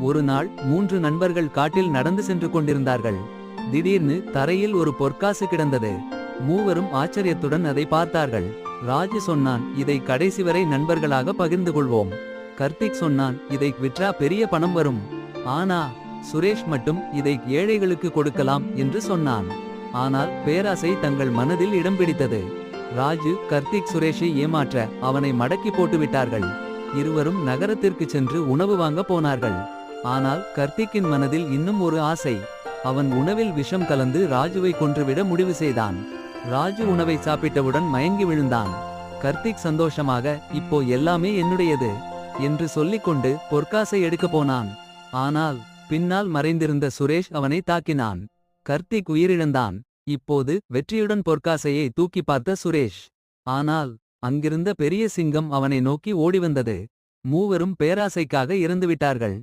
ஒரு நாள் மூன்று நண்பர்கள் காட்டில் நடந்து சென்று கொண்டிருந்தார்கள். திடீர்னு தரையில் ஒரு பொற்காசு கிடந்தது. மூவரும் ஆச்சரியத்துடன் அதை பார்த்தார்கள். ராஜு சொன்னான் இதை கடைசி வரை நண்பர்களாக பகிர்ந்து கொள்வோம். கர்த்திக் சொன்னான் இதை விற்றா பெரிய பணம் வரும். ஆனா சுரேஷ் மட்டும் இதை ஏழைகளுக்கு கொடுக்கலாம் என்று சொன்னான். ஆனால் பேராசை தங்கள் மனதில் இடம் பிடித்தது. ராஜு கர்த்திக் சுரேஷை ஏமாற்ற அவனை மடக்கி போட்டு விட்டார்கள் இருவரும் நகரத்திற்கு சென்று உணவு வாங்க போனார்கள். ஆனால் கர்த்திக்கின் மனதில் இன்னும் ஒரு ஆசை. அவன் உணவில் விஷம் கலந்து ராஜுவை கொன்றுவிட முடிவு செய்தான். ராஜு உணவை சாப்பிட்டவுடன் மயங்கி விழுந்தான். கர்த்திக் சந்தோஷமாக இப்போ எல்லாமே என்னுடையது என்று சொல்லிக்கொண்டு பொற்காசை எடுக்கப் போனான். ஆனால் பின்னால் மறைந்திருந்த சுரேஷ் அவனை தாக்கினான். கர்த்திக் உயிரிழந்தான். இப்போது வெற்றியுடன் பொற்காசையை தூக்கி பார்த்த சுரேஷ். ஆனால் அங்கிருந்த பெரிய சிங்கம் அவனை நோக்கி ஓடிவந்தது. மூவரும் பேராசைக்காக இறந்துவிட்டார்கள்.